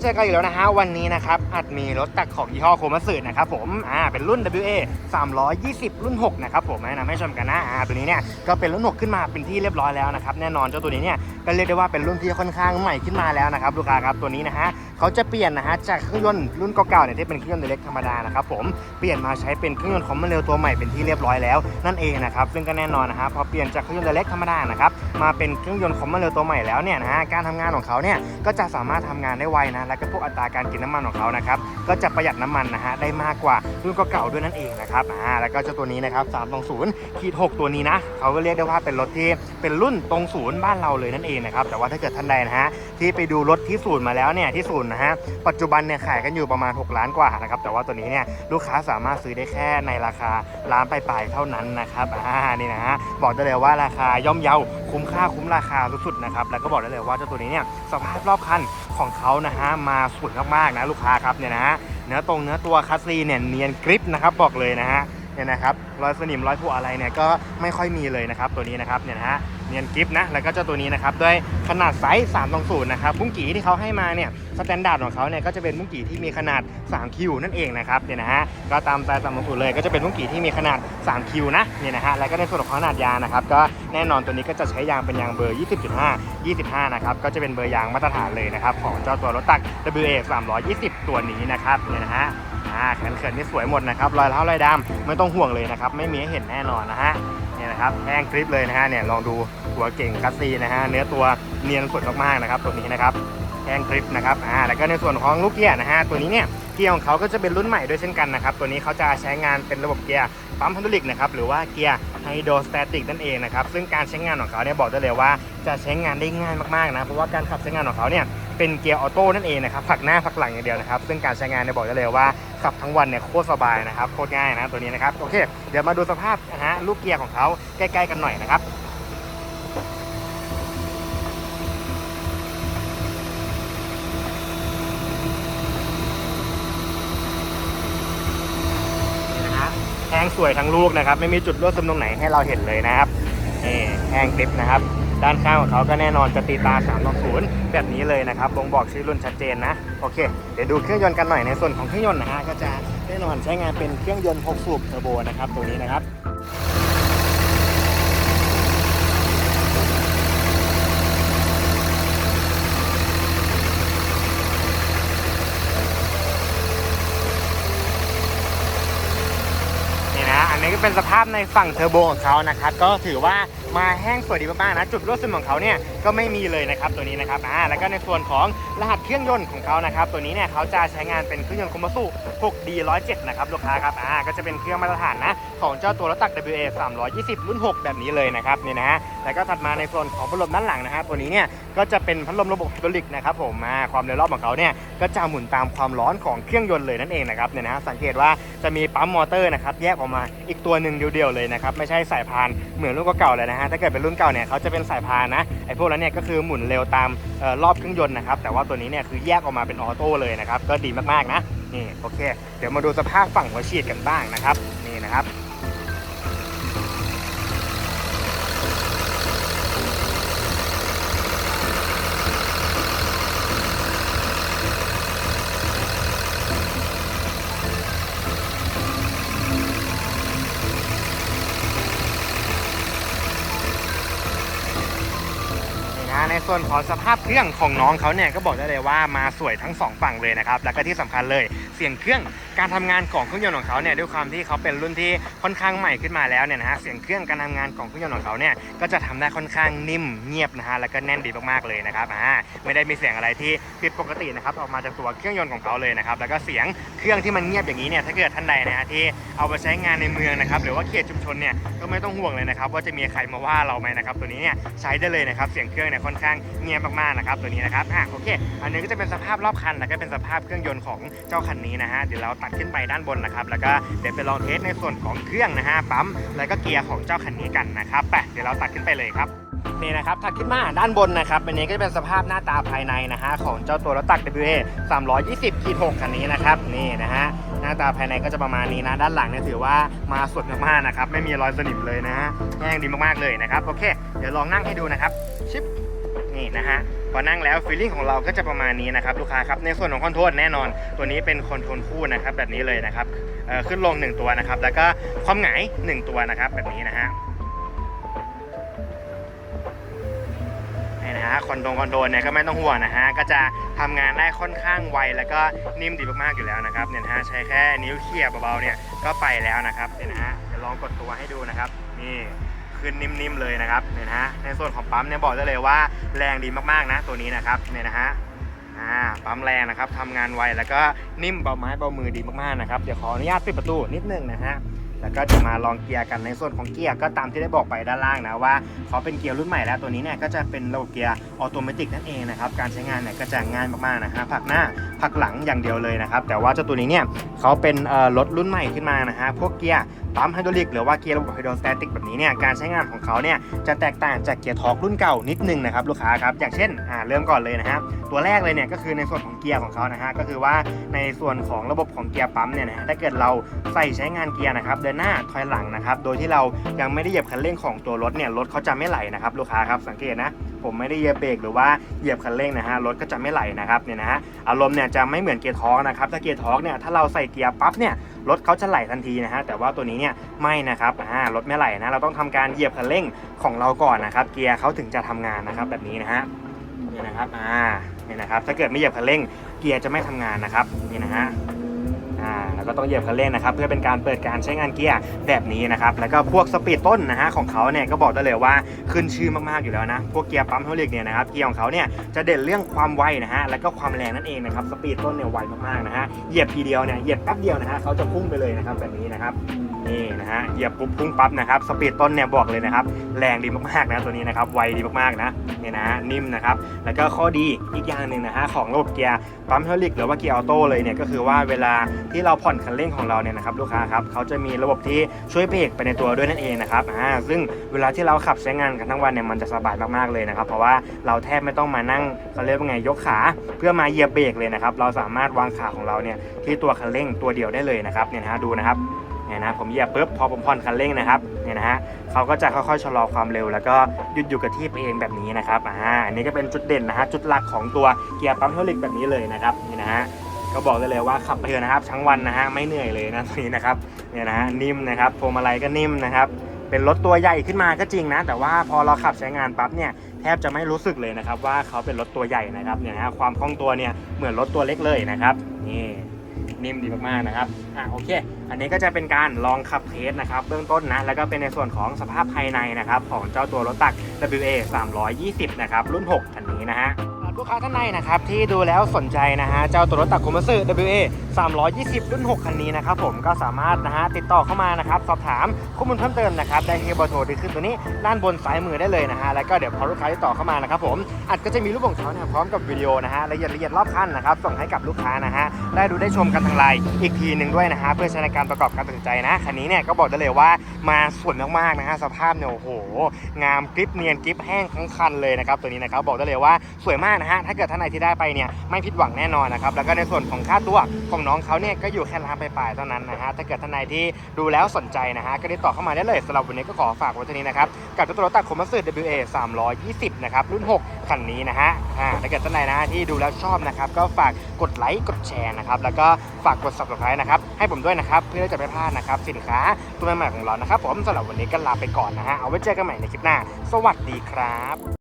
เจอกันอีกแล้วนะฮะวันนี้นะครับอัดมีรถตักของยี่ห้อโคมัสึนะครับผมอ่าเป็นรุ่น WA 320 รุ่น 6 นะครับผมนะไม่ชมกันนะอ่าตัวนี้เนี่ยก็เป็นรุ่น 6 ขึ้นมาเป็นที่เรียบร้อยแล้วนะครับแน่นอนเจ้าตัวนี้เนี่ยก็เรียกได้ว่าเป็นรุ่นที่ค่อนข้างใหม่ขึ้นมาแล้วนะครับลูกค้าครับตัวนี้นะฮะ เขาจะเปลี่ยนนะฮะจากเครื่องยนต์รุ่นเก่าๆเนี่ยที่เป็นเครื่องยนต์เล็กธรรมดานะครับผมเปลี่ยนมาใช้เป็นเครื่องยนต์คอมมอนเรลตัวใหม่เป็นที่เรียบร้อยแล้วนั่นเองนะครับซึ่งก็แน่นอนนะฮะพอเปลี่ยนจากเครื่องยนต์เล็กธรรมดานะครับมาเป็นเครื่องยนต์คอมมอนเรลตัวใหม่แล้วเนี่ยนะฮะการทำงานของเขาเนี่ยก็จะสามารถทำงานได้ไวนะและก็พวกอัตราการกินน้ำมันของเขานะครับก็จะประหยัดน้ำมันนะฮะได้มากกว่ารุ่นเก่าๆด้วยนั่นเองนะครับอ่าแล้วก็เจ้าตัวนี้นะครับ320ขีด6ตัวนี้นะเขาก็เรียกได้ว่าเป็นรถที่เป็นรุ่นตรงศูนย์บ้านเราเลยนั่นเองนะครับแต่ว่าถ้าเกิดท่านใดนะฮะที่ไปดูรถที่ศูนย์มาแล้วเนี่ยที่ศูนย์นะฮะ ปัจจุบันเนี่ยขายกันอยู่ประมาณ 6 ล้านกว่านะครับ แต่ว่าตัวนี้เนี่ยลูกค้าสามารถซื้อได้แค่ในราคาล้านปลายๆเท่านั้นนะครับ อ่า นี่นะฮะ บอกได้เลยว่าราคาย่อมเยาคุ้มค่าคุ้มราคาสุดๆนะครับ แล้วก็บอกได้เลยว่าเจ้าตัวนี้เนี่ยสภาพรอบคันของเขานะฮะมาสวยมากๆนะลูกค้าครับเนี่ยนะฮะเนื้อตรงเนื้อตัวคัสซีเนี่ยเนียนกริปนะครับบอกเลยนะฮะ เนี่ยนะครับรอยสนิมรอยผุอะไรเนี่ยก็ไม่ค่อยมีเลยนะครับตัวนี้นะครับเนี่ยนะฮะเนียนกิฟนะแล้วก็เจ้าตัวนี้นะครับด้วยขนาดไซส์3ตรงศูนย์นะครับบุ้งกี่ที่เขาให้มาเนี่ยสแตนดาร์ดของเขาเนี่ยก็จะเป็นบุ้งกี่ที่มีขนาด3คิวนั่นเองนะครับเนี่ยนะฮะก็ตามไซส์3ตรงศูนย์เลยก็จะเป็นบุ้งกี่ที่มีขนาด3คิวนะเนี่ยนะฮะแล้วก็ในส่วนของขนาดยางนะครับก็แน่นอนตัวนี้ก็จะใช้ยางเป็นยางเบอร์ 20.5 25 นะครับก็จะเป็นเบอร์ยางมาตรฐานเลยนะครับของเจ้าตัวรถตัก WA 320 ตัวนี้นะครับเนี่ยนะฮะ แขนเขินนี่สวยหมดนะครับรอยเท้ารอยดำไม่ต้องห่วงเลยนะครับไม่มีให้เห็นแน่นอนนะฮะเนี่ยนะครับแห้งกริปเลยนะฮะเนี่ยลองดูหัวเก่งกัสซีนะฮะเนื้อตัวเนียนสวยมากๆนะครับตัวนี้นะครับแห้งกริปนะครับอ่าแล้วก็ในส่วนของลูกเกียร์นะฮะตัวนี้เนี่ยเกียร์ของเขาก็จะเป็นรุ่นใหม่ด้วยเช่นกันนะครับตัวนี้เขาจะใช้งานเป็นระบบเกียร์ปั๊มพันธุลิกนะครับหรือว่าเกียร์ไฮโดรสแตติกนั่นเองนะครับซึ่งการใช้งานของเขาเนี่ยบอกได้เลยว่าจะใช้งานได้ง่ายมากๆนะเพราะว่าการขับใช้งานของเขาเนี่ย เป็นเกียร์ออโต้นั่นเองนะครับผักหน้าผักหลังอย่างเดียวนะครับซึ่งการใช้งานเนี่ยบอกได้เลยว่าขับทั้งวันเนี่ยโคตรสบายนะครับโคตรง่ายนะตัวนี้นะครับโอเค เดี๋ยวมาดูสภาพนะฮะลูกเกียร์ของเขาใกล้ๆกันหน่อยนะครับนะฮะแห้งสวยทั้งลูกนะครับ ไม่มีจุดรั่วซึมตรงไหนให้เราเห็นเลยนะครับนี่แห้งกริปนะครับ ด้านข้างของเขาก็แน่นอนจะตีตา360แบบนี้เลยนะครับบ่งบอกชื่อรุ่นชัดเจนนะ โอเค เดี๋ยวดูเครื่องยนต์กันหน่อยในส่วนของเครื่องยนต์นะฮะก็จะแน่นอนใช้งานเป็นเครื่องยนต์6สูบเทอร์โบนะครับตัวนี้นะครับ นี่นะ อันนี้ก็ เป็นสภาพในฝั่งเทอร์โบของเขานะครับก็ถือว่ามาแห้งสวยดีมากๆนะจุดรั่วซึมของเขาเนี่ยก็ไม่มีเลยนะครับตัวนี้นะครับอ่าแล้วก็ในส่วนของรหัสเครื่องยนต์ของเขานะครับตัวนี้เนี่ยเขาจะใช้งานเป็นเครื่องยนต์คอมบัส 6D 107 นะครับลูกค้าครับอ่าก็จะเป็นเครื่องมาตรฐานนะของเจ้าตัวรถตัก WA 320 รุ่น 6 แบบนี้เลยนะครับนี่นะฮะแล้วก็ถัดมาในส่วนของพัดลมด้านหลังนะฮะตัวนี้เนี่ยก็จะเป็นพัดลมระบบไฮดรอลิกนะครับผมอ่าความเร็วรอบของเขาเนี่ยก็จะหมุนตามความร้อนของเครื่องยนต์เลยนั่นเองนะครับเนี่ยนะฮะสังเกตว่าจะมีปั๊มมอเตอร์นะครับแยกออกมาอีกตัวหนึ่งเดียวๆเลยนะครับไม่ใช่สายพานเหมือนรุ่นเก่าๆเลยนะฮะถ้าเกิดเป็นรุ่นเก่าเนี่ยเขาจะเป็นสายพานนะไอ้พวกนั้นเนี่ยก็คือหมุนเร็วตามออรอบเครื่องยนต์นะครับแต่ว่าตัวนี้เนี่ยคือแยกออกมาเป็นออโต้เลยนะครับก็ดีมากๆนะนี่โอเค เดี๋ยวมาดูสภาพฝั่งหัวฉีดกันบ้างนะครับนี่นะครับ ในส่วนของสภาพเครื่องของน้องเขาเนี่ยก็บอกได้เลยว่ามาสวยทั้งสองฝั่งเลยนะครับ แล้วก็ที่สำคัญเลย เสียงเครื่องการทำงานของเครื่องยนต์ของเขาเนี่ยด้วยความที่เขาเป็นรุ่นที่ค่อนข้างใหม่ขึ้นมาแล้วเนี่ยนะฮะเสียงเครื่องการทำงานของเครื่องยนต์ของเขาเนี่ยก็จะทำได้ค่อนข้างนิ่มเงียบนะฮะแล้วก็แน่นดีมากๆเลยนะครับอ่าไม่ได้มีเสียงอะไรที่ผิดปกตินะครับออกมาจากตัวเครื่องยนต์ของเขาเลยนะครับแล้วก็เสียงเครื่องที่มันเงียบอย่างนี้เนี่ยถ้าเกิดท่านใดนะฮะที่เอาไปใช้งานในเมืองนะครับหรือว่าเขตชุมชนเนี่ยก็ไม่ต้องห่วงเลยนะครับว่าจะมีใครมาว่าเราไหมนะครับตัวนี้เนี่ยใช้ได้เลยนะครับเสียงเครื่องเนี่ยค่อนข้างเงียบมากๆนะครับตัวนี้นะครับอะโอเค อันนี้ก็จะเป็นสภาพรอบคันแล้วก็เป็นสภาพเครื่องยนต์ของเจ้าคันนี้นะฮะเดี๋ยวเราตัดขึ้นไปด้านบนนะครับ แล้วก็เดี๋ยวไปลองเทสในส่วนของเครื่องนะฮะปั๊มแล้วก็เกียร์ของเจ้าคันนี้กันนะครับไปเดี๋ยวเราตัดขึ้นไปเลยครับนี่นะครับถัดขึ้นมาด้านบนนะครับอันนี้ก็จะเป็นสภาพหน้าตาภายในนะฮะของเจ้าตัวรถตัก WA 320ขีด6คันนี้นะครับนี่นะฮะหน้าตาภายในก็จะประมาณนี้นะ ด้านหลังเนี่ยถือว่ามาสดมากๆนะครับ ไม่มีรอยสนิมเลยนะฮะแห้งดีมากๆเลยนะครับ โอเค เดี๋ยวลองนั่งให้ดูนะครับ ชิป นี่นะฮะพอนั่งแล้วฟีลลิ่งของเราก็จะประมาณนี้นะครับลูกค้าครับในส่วนของคอนโทรลแน่นอน ตัวนี้เป็นคอนโทรลคู่นะครับแบบนี้เลยนะครับขึ้นลง 1 ตัวนะครับ แล้วก็ความหงาย 1 ตัวนะครับแบบนี้นะฮะนี่นะฮะคอนโทรลคอนโทรลเนี่ยก็ไม่ต้องห่วงนะฮะก็จะทำงานได้ค่อนข้างไวแล้วก็นิ่มดีมากๆอยู่แล้วนะครับเนี่ยนะฮะใช้แค่นิ้วเขี่ยเบาๆเนี่ยก็ไปแล้วนะครับเนี่ยนะฮะเดี๋ยวลองกดตัวให้ดูนะครับนี่ ขึ้นนิ่มๆเลยนะครับเนี่ยนะฮะในส่วนของปั๊มเนี่ยบอกได้เลยว่าแรงดีมากๆนะตัวนี้นะครับเนี่ยนะฮะอ่าปั๊มแรงนะครับทำงานไวแล้วก็นิ่มเบาไม้เบามือดีมากๆนะครับเดี๋ยวขออนุญาตปิดประตูนิดนึงนะฮะ แล้วก็จะมาลองเกียร์กันในส่วนของเกียร์ก็ตามที่ได้บอกไปด้านล่างนะว่าเขาเป็นเกียร์รุ่นใหม่แล้วตัวนี้เนี่ยก็จะเป็นระบบเกียร์ออโตเมติกนั่นเองนะครับการใช้งานเนี่ยก็จะง่ายมากๆนะฮะผักหน้าผักหลังอย่างเดียวเลยนะครับแต่ว่าเจ้าตัวนี้เนี่ยเขาเป็นรถรุ่นใหม่ขึ้นมานะฮะพวกเกียร์ปั๊มไฮดรอลิกหรือว่าเกียร์ระบบไฮดรอสแตติกแบบนี้เนี่ยการใช้งานของเขาเนี่ยจะแตกต่างจากเกียร์ทอร์กรุ่นเก่านิดนึงนะครับลูกค้าครับอย่างเช่นอ่าเริ่มก่อนเลยนะฮะตัวแรกเลยเนี่ยก็คือในส่วนของเกียร์ของเขานะฮะก็คือว่าในส่วนของระบบของเกียร์ปั๊มเนี่ยนะฮะถ้าเกิดเราใส่ใช้งานเกียร์นะครับเดินหน้าถอยหลังนะครับ โดยที่เรายังไม่ได้เหยียบคันเร่งของตัวรถเนี่ยรถเขาจะไม่ไหลนะครับลูกค้าครับสังเกตนะ ผมไม่ได้เหยียบเบรกหรือว่าเหยียบคันเร่งนะฮะรถก็จะไม่ไหลนะครับเนี่ยนะฮะอารมณ์เนี่ยจะไม่เหมือนเกียร์ทอร์กนะครับถ้าเกียร์ทอร์กเนี่ยถ้าเราใส่เกียร์ปั๊บเนี่ยรถเขาจะไหลทันทีนะฮะแต่ว่าตัวนี้เนี่ยไม่นะครับอ่ารถไม่ไหลนะเราต้องทำการเหยียบคันเร่งของเราก่อนนะครับ เกียร์เขาถึงจะทำงานนะครับแบบนี้นะฮะเนี่ยนะครับอ่าเนี่ยนะครับถ้าเกิดไม่เหยียบคันเร่งเกียร์จะไม่ทำงานนะครับนี่นะฮะ ก็ต้องเหยียบคันเร่งนะครับเพื่อเป็นการเปิดการใช้งานเกียร์แบบนี้นะครับแล้วก็พวกสปีดต้นนะฮะของเขาเนี่ยก็บอกได้เลยว่าขึ้นชื่อมากๆอยู่แล้วนะพวกเกียร์ปั๊มเฮลิกเนี่ยนะครับเกียร์ของเขาเนี่ยจะเด่นเรื่องความไวนะฮะแล้วก็ความแรงนั่นเองนะครับสปีดต้นเนี่ยไวมากๆนะฮะเหยียบทีเดียวเนี่ยเหยียบแป๊บเดียวนะฮะเขาจะพุ่งไปเลยนะครับแบบนี้นะครับ นี่นะฮะเหยียบปุ๊บพุ่งปั๊บนะครับสปีดต้นเนี่ยบอกเลยนะครับแรงดีมากๆนะตัวนี้นะครับไวดีมากๆนะเนี่ยนะฮะนิ่มนะครับแล้วก็ข้อดีอีกอย่างหนึ่งนะฮะของระบบเกียร์ปั๊มเฮลิกหรือว่าเกียร์ออโต้เลยเนี่ยก็คือว่าเวลาที่เราผ่อนคันเร่งของเราเนี่ยนะครับลูกค้าครับเขาจะมีระบบที่ช่วยเบรกไปในตัวด้วยนั่นเองนะครับอ่าซึ่งเวลาที่เราขับใช้งานกันทั้งวันเนี่ยมันจะสบายมากๆเลยนะครับเพราะว่าเราแทบไม่ต้องมานั่งเขาเรียกว่าไงยกขา เพื่อมาเหยียบเบรกเลยนะครับเราสามารถวางขาของเราเนี่ยที่ตัวคันเร่งตัวเดียวได้เลยนะครับเนี่ยนะฮะดูนะครับ เนี่ยนะผมเหยียบปุ๊บพอผมผ่อนคันเร่งนะครับเนี่ยนะฮะเขาก็จะค่อยๆชะลอความเร็ว แล้วก็หยุดอยู่กับที่เองแบบนี้นะครับอ่าอันนี้ก็เป็นจุดเด่นนะฮะจุดหลักของตัวเกียร์ปั๊มเฮลิกแบบนี้เลยนะครับนี่นะฮะก็บอกได้เลยว่าขับไปเถอะนะครับทั้งวันนะฮะไม่เหนื่อยเลยนะตัวนี้นะครับเนี่ยนะฮะนิ่มนะครับพวงมาลัยก็นิ่มนะครับเป็นรถตัวใหญ่ขึ้นมาก็จริงนะ แต่ว่าพอเราขับใช้งานปั๊บเนี่ยแทบจะไม่รู้สึกเลยนะครับว่าเขาเป็นรถตัวใหญ่นะครับเนี่ยนะความคล่องตัวเนี่ยเหมือนรถตัวเล็กเลยนะครับนี่ นิ่มดีมากๆนะครับอะโอเค อันนี้ก็จะเป็นการลองขับเทสนะครับเบื้องต้นนะแล้วก็เป็นในส่วนของสภาพภายในนะครับของเจ้าตัวรถตัก WA 320 นะครับรุ่น 6 คันนี้นะฮะ ลูกค้าท่านใดนะครับที่ดูแล้วสนใจนะฮะเจ้าตัวรถตักคุมัสึ WA 320 รุ่น 6 คันนี้นะครับผมก็สามารถนะฮะติดต่อเข้ามานะครับสอบถามข้อมูลเพิ่มเติมนะครับได้ที่เบอร์โทรที่ขึ้นตัวนี้ด้านบนซ้ายมือได้เลยนะฮะแล้วก็เดี๋ยวพอลูกค้าติดต่อเข้ามานะครับผมอาจก็จะมีรูปของเขาเนี่ยพร้อมกับวิดีโอนะฮะละเอียดละเอียดรอบคันนะครับส่งให้กับลูกค้านะฮะได้ดูได้ชมกันทางไลน์อีกทีหนึ่งด้วยนะฮะเพื่อใช้ในการประกอบการตัดสินใจนะคันนี้เนี่ยก็บอกได้เลยว่ามาสวยมากๆนะฮะสภาพเนี่ยโอ้โหงามกริบเนียนกริบแห้งทั้งคันเลยนะครับตัวนี้นะครับบอกได้เลยว่าสวยมากนะฮะถ้าเกิดท่านไหนที่ได้ไปเนี่ยไม่ผิดหวังแน่นอนนะครับแล้วก็ในส่วนของค่าตัวของน้องเขาเนี่ยก็อยู่แค่ล้านปลายๆเท่านั้นนะฮะถ้าเกิดท่านไหนที่ดูแล้วสนใจนะฮะก็ติดต่อเข้ามาได้เลยสำหรับวันนี้ก็ขอฝากไว้เท่านี้นะครับกับตัวรถตักโคมัส WA 320นะครับรุ่น 6 คันนี้นะฮะอ่าถ้าเกิดท่านไหนนะที่ดูแล้วชอบนะครับก็ฝากกดไลค์กดแชร์นะครับแล้วก็ฝากกด subscribe นะครับให้ผมด้วยนะครับเพื่อจะไม่พลาดนะครับสินค้าตัวใหม่ๆของเรานะครับผมสำหรับวันนี้ก็ลาไปก่อนนะฮะเอาไว้เจอกันใหม่ในคลิปหน้า สวัสดีครับ